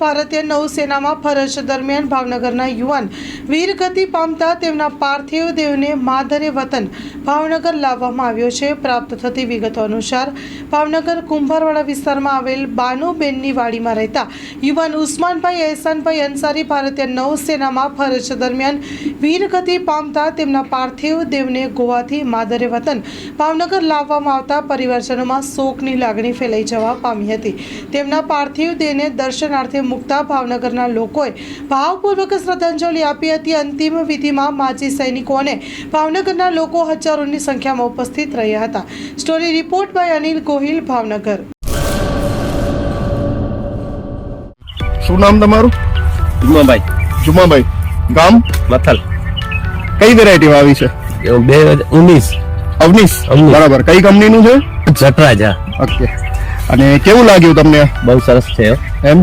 ભારતીય નૌસેનામાં ફરજ દરમિયાન ભાવનગરના યુવાન વીરગતિ પામતા તેમના પાર્થિવ દેહને માધરે વતન ભાવનગર લાવવામાં આવ્યો છે. પ્રાપ્ત થતી વિગતો અનુસાર, ભાવનગર કુંભારવાડા વિસ્તારમાં આવેલ બાનુબેનની વાડીમાં રહેતા યુવાન ઉસ્માનભાઈ એહસાનભાઈ અંસારી ભારતીય નૌસેનામાં ફરજ દરમિયાન વીરગતિ પામતા તેમના પાર્થિવ દેવને ગોવાથી માદરે વતન ભાવનગર લાવવામાં આવતા પરિવારજનોમાં શોકની લાગણી ફેલાઈ જવા પામી હતી. તેમના પાર્થિવ દેહને દર્શનાર્થે મૂકતા ભાવનગરના લોકોએ ભાવપૂર્વક શ્રદ્ધાંજલિ આપી હતી. અંતિમ વિધિમાં માજી સૈનિકો અને ભાવનગરના લોકો હજારોની સંખ્યામાં ઉપસ્થિત રહ્યા હતા. Story report by Anil Gohil Bhavnagar. શું નામ તમારું? જુમાભાઈ. જુમાભાઈ. ગામ? મથલ. કઈ વેરાયટી આવી છે? બે ઉન્નીસ. અવનીશ. બરાબર. કઈ કંપનીનું છે? જટરાજા. ઓકે. અને કેવું લાગ્યું તમને? બહુ સરસ છે એમ?